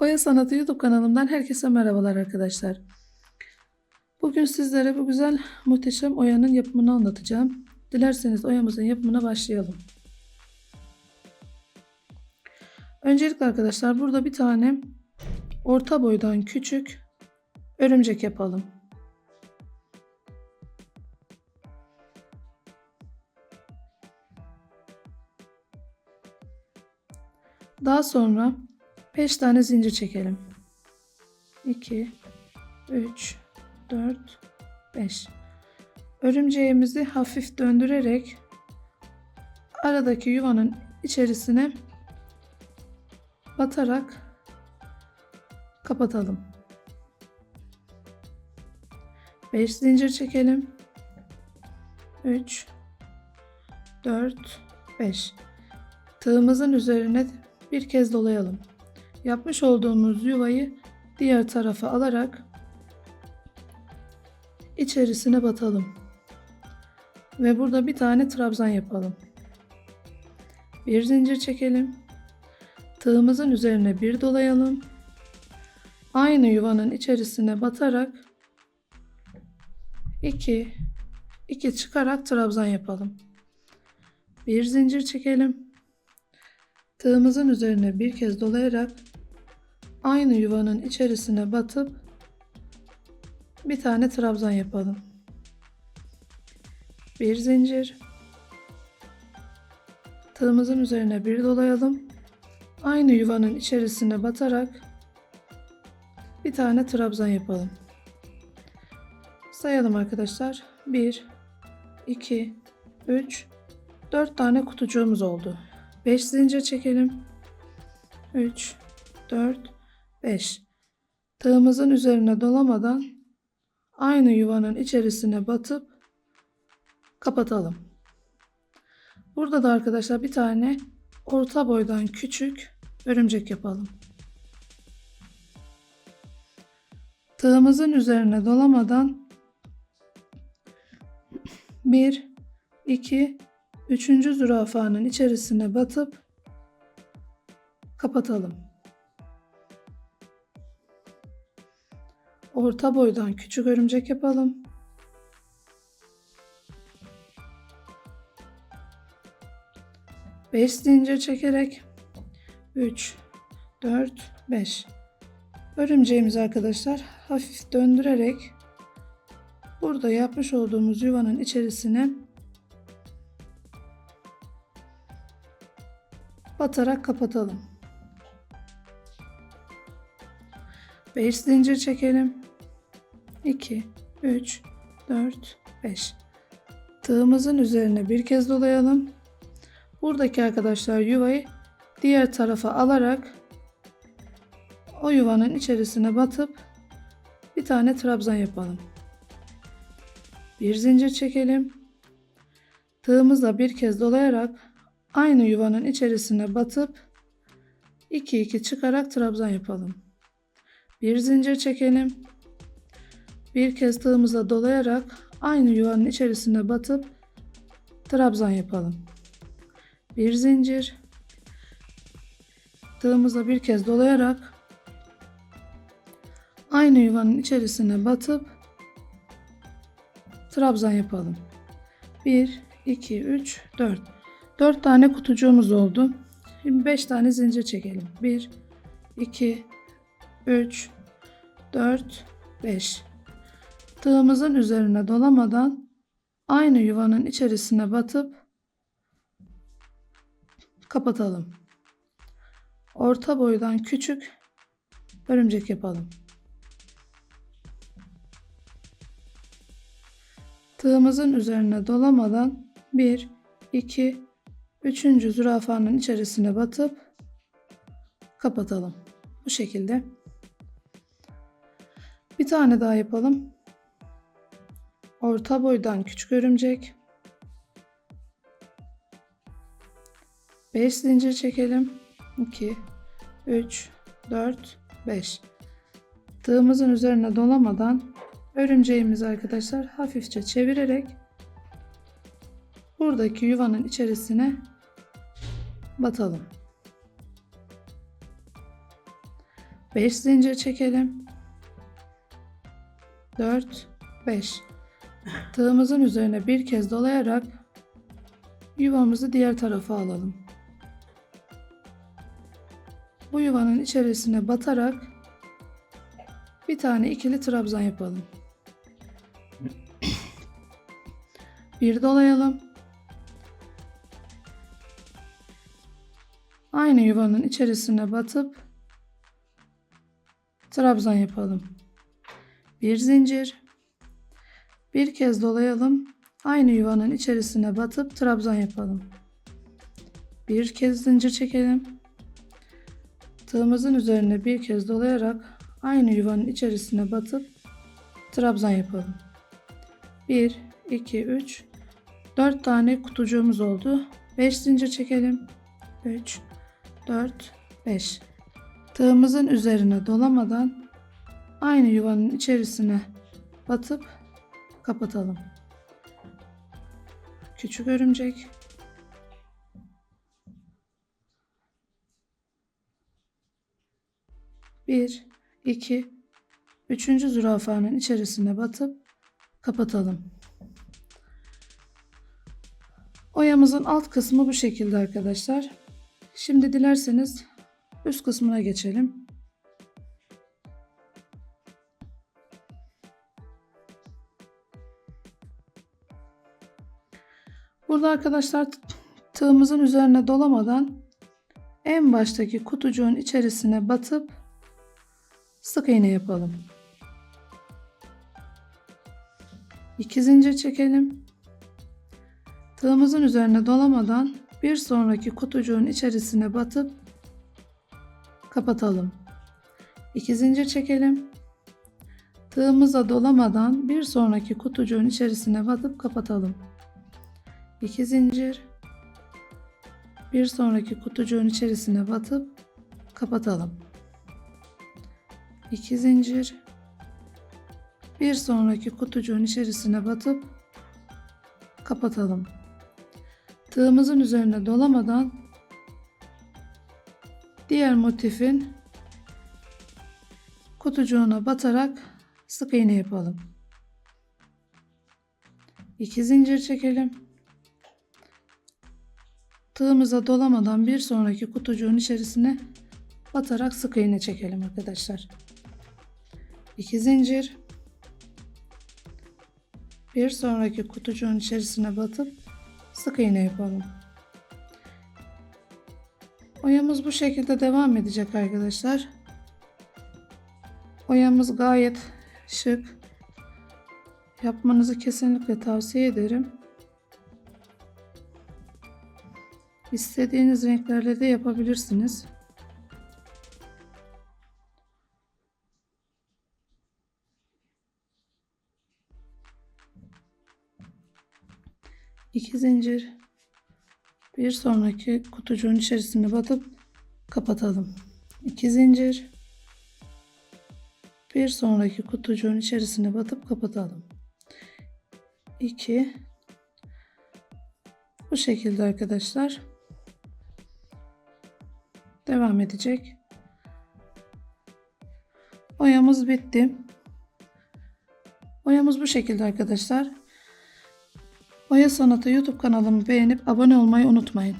Oya Sanatı YouTube kanalımdan herkese merhabalar arkadaşlar. Bugün sizlere bu güzel muhteşem oyanın yapımını anlatacağım. Dilerseniz oyamızın yapımına başlayalım. Öncelikle arkadaşlar burada bir tane orta boydan küçük örümcek yapalım. Daha sonra 5 tane zincir çekelim. 2 3 4 5 Örümceğimizi hafif döndürerek aradaki yuvanın içerisine batarak kapatalım. 5 zincir çekelim. 3 4 5 Tığımızın üzerine bir kez dolayalım. Yapmış olduğumuz yuvayı diğer tarafa alarak içerisine batalım. Ve burada bir tane trabzan yapalım. Bir zincir çekelim. Tığımızın üzerine bir dolayalım. Aynı yuvanın içerisine batarak 2 2 çıkarak trabzan yapalım. Bir zincir çekelim. Tığımızın üzerine bir kez dolayarak aynı yuvanın içerisine batıp bir tane trabzan yapalım. Bir zincir. Tığımızın üzerine bir dolayalım. Aynı yuvanın içerisine batarak bir tane trabzan yapalım. Sayalım arkadaşlar. 1 2 3 4 tane kutucuğumuz oldu. 5 zincir çekelim. 3 4 5 Tığımızın üzerine dolamadan aynı yuvanın içerisine batıp kapatalım. Burada da arkadaşlar bir tane orta boydan küçük örümcek yapalım. Tığımızın üzerine dolamadan 1 2 Üçüncü zürafanın içerisine batıp kapatalım. Orta boydan küçük örümcek yapalım. Beş zincir çekerek 3 4 5 Örümceğimizi arkadaşlar hafif döndürerek burada yapmış olduğumuz yuvanın içerisine batarak kapatalım. 5 zincir çekelim. 2 3 4 5 Tığımızın üzerine bir kez dolayalım. Buradaki arkadaşlar yuvayı diğer tarafa alarak o yuvanın içerisine batıp bir tane trabzan yapalım. Bir zincir çekelim. Tığımızla bir kez dolayarak aynı yuvanın içerisine batıp 2 2 çıkarak trabzan yapalım. Bir zincir çekelim. Bir kez tığımıza dolayarak aynı yuvanın içerisine batıp trabzan yapalım. Bir zincir. Tığımıza bir kez dolayarak aynı yuvanın içerisine batıp trabzan yapalım. 1 2 3 4 4 tane kutucuğumuz oldu. Şimdi 5 tane zincir çekelim. 1 2 3 4 5 Tığımızın üzerine dolamadan aynı yuvanın içerisine batıp kapatalım. Orta boydan küçük örümcek yapalım. Tığımızın üzerine dolamadan 1 2 Üçüncü zürafanın içerisine batıp kapatalım. Bu şekilde. Bir tane daha yapalım. Orta boydan küçük örümcek. 5 zincir çekelim. 2 3 4 5 Tığımızın üzerine dolamadan örümceğimizi arkadaşlar hafifçe çevirerek buradaki yuvanın içerisine batalım. 5 zincir çekelim. 4 5 Tığımızın üzerine bir kez dolayarak yuvamızı diğer tarafa alalım. Bu yuvanın içerisine batarak bir tane ikili trabzan yapalım. Bir dolayalım. Aynı yuvanın içerisine batıp trabzan yapalım. Bir zincir. Bir kez dolayalım. Aynı yuvanın içerisine batıp trabzan yapalım. Bir kez zincir çekelim. Tığımızın üzerine bir kez dolayarak aynı yuvanın içerisine batıp trabzan yapalım. 1 2 3 4 tane kutucuğumuz oldu. 5 zincir çekelim. 3 4 5 Tığımızın üzerine dolamadan aynı yuvanın içerisine batıp kapatalım. Küçük örümcek. Bir, iki, üçüncü zürafanın içerisine batıp kapatalım. Oyamızın alt kısmı bu şekilde arkadaşlar. Şimdi dilerseniz üst kısmına geçelim. Burada arkadaşlar tığımızın üzerine dolamadan en baştaki kutucuğun içerisine batıp sık iğne yapalım. İki zincir çekelim. Tığımızın üzerine dolamadan bir sonraki kutucuğun içerisine batıp kapatalım. İki zincir çekelim. Tığımıza dolamadan bir sonraki kutucuğun içerisine batıp kapatalım. 2 zincir bir sonraki kutucuğun içerisine batıp kapatalım. 2 zincir bir sonraki kutucuğun içerisine batıp kapatalım. Tığımızın üzerine dolamadan diğer motifin kutucuğuna batarak sık iğne yapalım. 2 zincir çekelim. Tığımıza dolamadan bir sonraki kutucuğun içerisine batarak sık iğne çekelim arkadaşlar. 2 zincir bir sonraki kutucuğun içerisine batıp sık iğne yapalım. Oyamız bu şekilde devam edecek arkadaşlar. Oyamız gayet şık. Yapmanızı kesinlikle tavsiye ederim. İstediğiniz renklerle de yapabilirsiniz. İki zincir bir sonraki kutucuğun içerisine batıp kapatalım. İki zincir bir sonraki kutucuğun içerisine batıp kapatalım. 2 bu şekilde arkadaşlar devam edecek. Oyamız bitti. Oyamız bu şekilde arkadaşlar. Oya Sanatı YouTube kanalımı beğenip abone olmayı unutmayın.